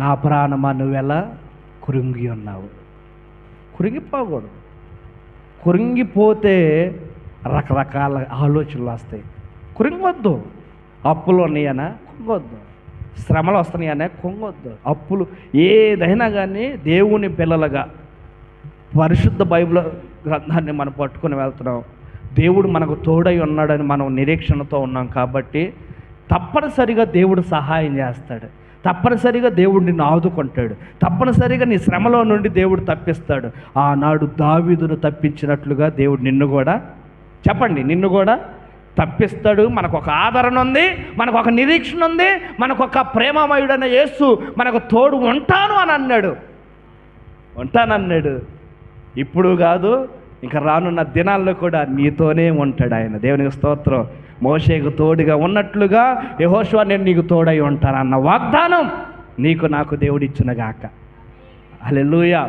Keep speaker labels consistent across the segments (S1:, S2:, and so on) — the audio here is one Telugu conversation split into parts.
S1: నా ప్రాణమా నువ్వెలా కురింగి ఉన్నావు? కురింగిపోకూడదు. కురింగిపోతే రకరకాల ఆలోచనలు వస్తాయి. కురింగొద్దు. అప్పులు ఉన్నాయనా? కుంగొద్దు. శ్రమలు వస్తున్నాయనే? కుంగొద్దు. అప్పులు ఏదైనా కానీ దేవుని పిల్లలుగా పరిశుద్ధ బైబిల్ గ్రంథాన్ని మనం పట్టుకొని వెళ్తున్నాం. దేవుడు మనకు తోడై ఉన్నాడని మనం నిరీక్షణతో ఉన్నాం కాబట్టి తప్పనిసరిగా దేవుడు సహాయం చేస్తాడు. తప్పనిసరిగా దేవుడు నిన్ను ఆదుకుంటాడు. తప్పనిసరిగా నీ శ్రమలో నుండి దేవుడు తప్పిస్తాడు. ఆనాడు దావీదును తప్పించినట్లుగా దేవుడు నిన్ను కూడా చెప్పండి నిన్ను కూడా తప్పిస్తాడు. మనకు ఒక ఆదరణ ఉంది మనకు ఒక నిరీక్షణ ఉంది మనకు ఒక ప్రేమమయుడైన యేసు మనకు తోడు ఉంటాను అని అన్నాడు. ఉంటానన్నాడు. ఇప్పుడు కాదు ఇంకా రానున్న దినాల్లో కూడా నీతోనే ఉంటాడు ఆయన. దేవునికి స్తోత్రం. మోషేకు తోడుగా ఉన్నట్లుగా యహోశ్వ నేను నీకు తోడై ఉంటానన్న వాగ్దానం నీకు నాకు దేవుడిచ్చిన గాక అలెలుయ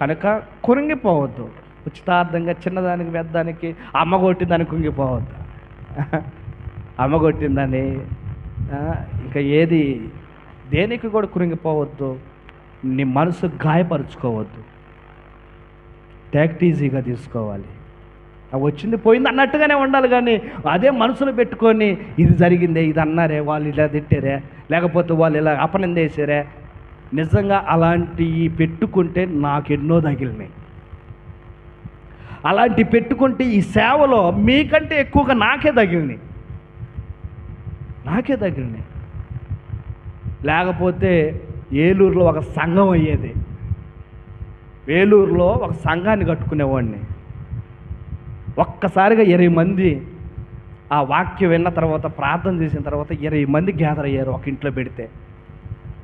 S1: కనుక కురింగిపోవద్దు. ఉచితార్థంగా చిన్నదానికి పెద్దానికి అమ్మ కొట్టిందని కుంగిపోవద్దు. అమ్మ కొట్టిందని ఇంకా ఏది దేనికి కూడా కురింగిపోవద్దు. నీ మనసు గాయపరుచుకోవద్దు. ట్యాక్ట్ ఈజీగా తీసుకోవాలి. వచ్చింది పోయింది అన్నట్టుగానే ఉండాలి కానీ అదే మనసులో పెట్టుకొని ఇది జరిగిందే ఇది అన్నారే వాళ్ళు ఇలా తిట్టారే లేకపోతే వాళ్ళు ఇలా అపనిందేశారే నిజంగా అలాంటివి పెట్టుకుంటే నాకు ఎన్నో తగిలినాయి. అలాంటి పెట్టుకుంటే ఈ సేవలో మీకంటే ఎక్కువగా నాకే తగిలినాయి. నాకే తగిలినాయి. లేకపోతే ఏలూరులో ఒక సంఘం అయ్యేది. వేలూరులో ఒక సంఘాన్ని కట్టుకునేవాడిని. ఒక్కసారిగా ఇరవై మంది ఆ వాక్యం విన్న తర్వాత ప్రార్థన చేసిన తర్వాత ఇరవై మంది గ్యాదర్ అయ్యారు ఒక ఇంట్లో పెడితే.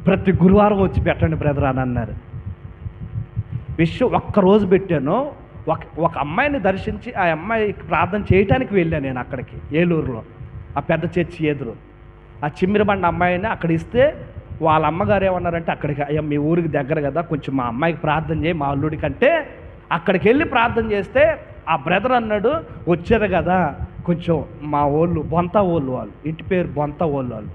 S1: ప్రతి గురువారం వచ్చి పెట్టండి బ్రదర్ అని అన్నారు. విషయం ఒక్క రోజు పెట్టాను. ఒక ఒక అమ్మాయిని దర్శించి ఆ అమ్మాయికి ప్రార్థన చేయటానికి వెళ్ళాను నేను అక్కడికి ఏలూరులో. ఆ పెద్ద చర్చి ఎదురు. ఆ చిమ్మిరిబండ అమ్మాయిని అక్కడ ఇస్తే వాళ్ళ అమ్మగారు ఏమన్నారంటే అక్కడికి అయ్యా మీ ఊరికి దగ్గర కదా కొంచెం మా అమ్మాయికి ప్రార్థన చేయి మా అల్లుడి కంటే అక్కడికి వెళ్ళి ప్రార్థన చేస్తే ఆ బ్రదర్ అన్నాడు వచ్చారు కదా కొంచెం మా ఓళ్ళు బొంత ఓళ్ళు వాళ్ళు ఇంటి పేరు బొంత ఓళ్ళు వాళ్ళు.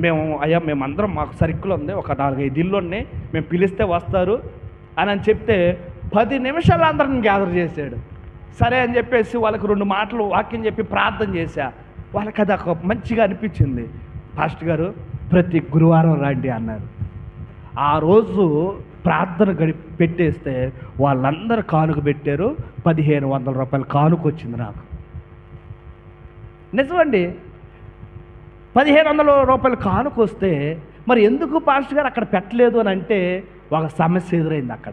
S1: మేము అయ్యా మేమందరం మాకు సర్కిల్ ఉంది ఒక నాలుగైదు ఇల్లు ఉన్నాయి మేము పిలిస్తే వస్తారు. అని అని చెప్తే పది నిమిషాలు అందరిని గ్యాదర్ చేశాడు. సరే అని చెప్పేసి వాళ్ళకి రెండు మాటలు వాక్యం చెప్పి ప్రార్థన చేశా. వాళ్ళకి అది ఒక మంచిగా అనిపించింది. ఫాస్ట్ గారు ప్రతి గురువారం రండి అన్నారు. ఆ రోజు ప్రార్థన గడి పెట్టేస్తే వాళ్ళందరూ కానుక పెట్టారు. పదిహేను వందల రూపాయలు కానుక వచ్చింది నాకు. నిజమండి. పదిహేను వందల రూపాయలు కానుక వస్తే మరి ఎందుకు పాస్టర్ గారు అక్కడ పెట్టలేదు అని అంటే ఒక సమస్య ఎదురైంది అక్కడ.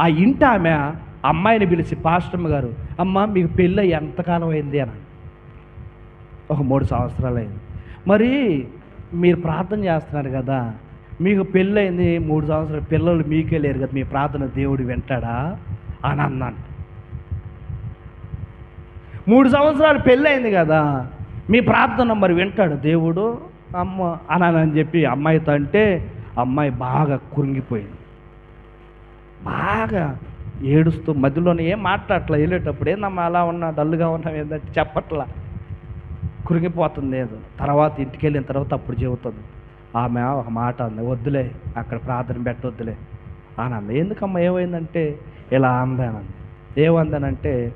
S1: ఆ ఇంట ఆమె అమ్మాయిని పిలిచి పాస్టమ్మ గారు అమ్మ మీకు పెళ్ళి ఎంతకాలం అయింది? అని ఒక మూడు సంవత్సరాలు అయింది. మరి మీరు ప్రార్థన చేస్తున్నారు కదా మీకు పెళ్ళయింది మూడు సంవత్సరాలు పిల్లలు మీకే లేరు కదా మీ ప్రార్థన దేవుడు వింటాడా? అని అన్నాను. మూడు సంవత్సరాలు పెళ్ళయింది కదా మీ ప్రార్థన మరి వింటాడు దేవుడు? అమ్మ అని చెప్పి అమ్మాయితో అంటే అమ్మాయి బాగా కురింగిపోయింది. బాగా ఏడుస్తూ మధ్యలోనే ఏం మాట్లాడట్లా? వెళ్ళేటప్పుడు ఏందమ్మా అలా ఉన్నా డల్గా ఉన్నాం ఏంటంటే చెప్పట్లా. కురిగిపోతుంది ఏదో. తర్వాత ఇంటికి వెళ్ళిన తర్వాత అప్పుడు చెబుతుంది. ఆమె ఒక మాట అంది వద్దులే అక్కడ ప్రార్థన పెట్టొద్దులే. అని అంది. ఎందుకమ్మా ఏమైందంటే ఇలా అందానంది. ఏమందనంటే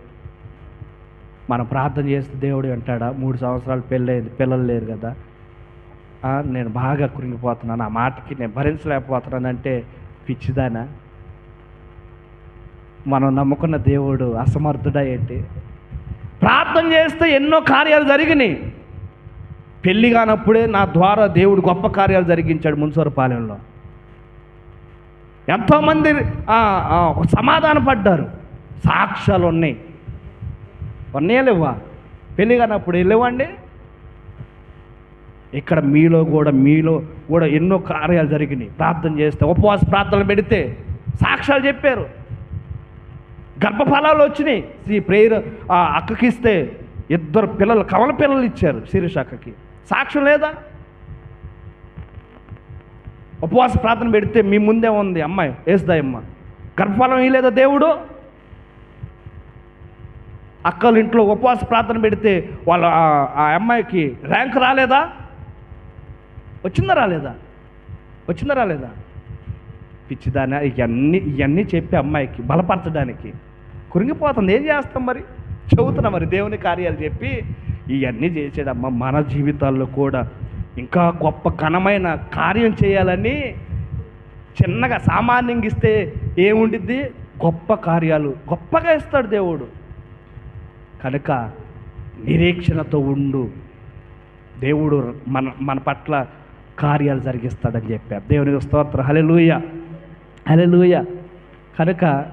S1: మనం ప్రార్థన చేస్తే దేవుడు అంటాడా మూడు సంవత్సరాలు పెళ్ళయింది పిల్లలు లేరు కదా. నేను బాగా కురింగిపోతున్నాను ఆ మాటకి నేను భరించలేకపోతున్నాను అంటే పిచ్చిదానా? మనం నమ్ముకున్న దేవుడు అసమర్థుడా ఏంటి? ప్రార్థన చేస్తే ఎన్నో కార్యాలు జరిగినాయి. పెళ్ళి కానప్పుడే నా ద్వారా దేవుడు గొప్ప కార్యాలు జరిగించాడు మున్సూరపాలెంలో. ఎంతోమంది ఆ, సమాధాన పడ్డారు. సాక్ష్యాలు ఉన్నాయి. ఉన్నాయా లేవా పెళ్ళి కానప్పుడు వెళ్ళేవండి ఇక్కడ మీలో కూడా మీలో కూడా ఎన్నో కార్యాలు జరిగినాయి. ప్రార్థన చేస్తే ఉపవాస ప్రార్థనలు పెడితే సాక్ష్యాలు చెప్పారు. గర్భఫలాలు వచ్చినాయి. శ్రీ ప్రేయర్ ఆ అక్కకి ఇస్తే ఇద్దరు పిల్లలు కవల పిల్లలు ఇచ్చారు శిరీష్ అక్కకి. సాక్ష్యం లేదా? ఉపవాస ప్రార్థన పెడితే మీ ముందే ఉంది అమ్మాయి వేసుదాయమ్మ గర్భఫలం ఇలేదా దేవుడు? అక్కలు ఇంట్లో ఉపవాస ప్రార్థన పెడితే వాళ్ళ ఆ- ఆ అమ్మాయికి ర్యాంక్ రాలేదా? వచ్చిందా రాలేదా? వచ్చిందా రాలేదా? పిచ్చిదాన ఇవన్నీ ఇవన్నీ చెప్పి అమ్మాయికి బలపరచడానికి. కురింగిపోతుంది ఏం చేస్తాం మరి? చెబుతున్నా మరి దేవుని కార్యాలు చెప్పి ఇవన్నీ చేసాడమ్మ మన జీవితాల్లో కూడా ఇంకా గొప్ప ఘనమైన కార్యం చేయాలని చిన్నగా సామాన్యంగా ఇస్తే ఏముండిద్ది? గొప్ప కార్యాలు. గొప్పగా ఇస్తాడు దేవుడు. కనుక నిరీక్షణతో ఉండు. దేవుడు మన మన పట్ల కార్యాలు జరిగిస్తాడని చెప్పారు దేవుని స్తోత్రం. హలెలూయ హలెలూయ కనుక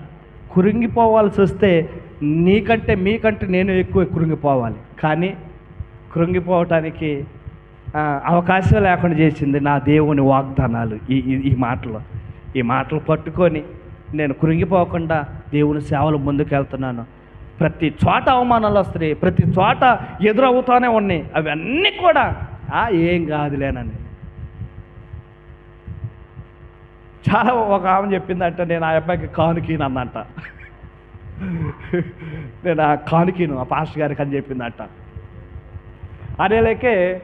S1: కురింగిపోవాల్సి వస్తే నీకంటే మీకంటే నేను ఎక్కువ కృంగిపోవాలి. కానీ కృంగిపోవటానికి అవకాశం లేకుండా చేసింది నా దేవుని వాగ్దానాలు ఈ ఈ- మాటలు. ఈ మాటలు పట్టుకొని నేను కృంగిపోకుండా దేవుని సేవలు ముందుకెళ్తున్నాను. ప్రతి చోట అవమానాలు వస్తున్నాయి ప్రతి చోట ఎదురవుతూనే ఉన్నాయి. అవన్నీ కూడా ఏం కాదులేనని చాలా ఒక ఆమె చెప్పిందంట నేను ఆ అబ్బాయికి కానుకీనందంట నేను ఆ కానుకీను ఆ పాస్టర్ గారికి అని చెప్పిందంట. అనేలేకే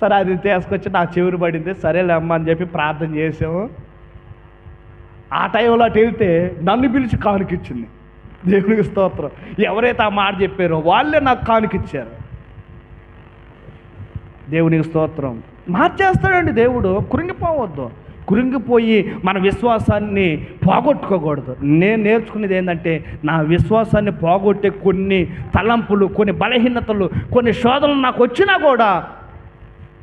S1: సరే అది తీసుకొచ్చి నా చెవురు పడింది సరేలే అమ్మ అని చెప్పి ప్రార్థన చేసాము. ఆ టైంలో అటు వెళ్తే నన్ను పిలిచి కానుకిచ్చింది. దేవునికి స్తోత్రం. ఎవరైతే ఆ మాట చెప్పారో వాళ్ళే నాకు కానుకిచ్చారు. దేవునికి స్తోత్రం. మార్చేస్తాడండి దేవుడు కురింగిపోవద్దు కురింగిపోయి మన విశ్వాసాన్ని పోగొట్టుకోకూడదు. నేను నేర్చుకునేది ఏంటంటే నా విశ్వాసాన్ని పోగొట్టే కొన్ని తలంపులు కొన్ని బలహీనతలు కొన్ని శోధనలు నాకు వచ్చినా కూడా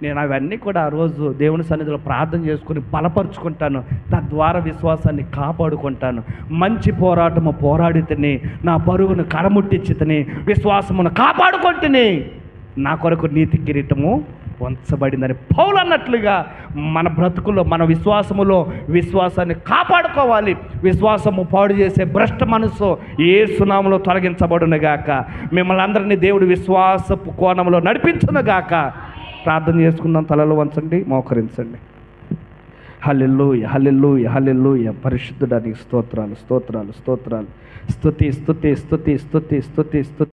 S1: నేను అవన్నీ కూడా ఆ రోజు దేవుని సన్నిధిలో ప్రార్థన చేసుకుని బలపరుచుకుంటాను. తద్వారా విశ్వాసాన్ని కాపాడుకుంటాను. మంచి పోరాటము పోరాడితేనే నా పరుగును కరముట్టించితని విశ్వాసమును కాపాడుకుంటుని నా కొరకు నీతి కిరీటము వంచబడిందని పౌలు అన్నట్లుగా మన బ్రతుకులో మన విశ్వాసములో విశ్వాసాన్ని కాపాడుకోవాలి. విశ్వాసము పాడు చేసే భ్రష్ట మనసు ఏ సునాములో తొలగించబడునుగాక. మిమ్మల్ని అందరినీ దేవుడు విశ్వాసపు కోణంలో నడిపించునుగాక. ప్రార్థన చేసుకుందాం తలలో వంచండి మోకరించండి. హల్లెలూయ హల్లెలూయ హల్లెలూయ. పరిశుద్ధుడానికి స్తోత్రాలు స్తోత్రాలు స్తోత్రాలు. స్తుతి స్తుతి స్తుతి స్తుతి స్తుతి స్తుతి.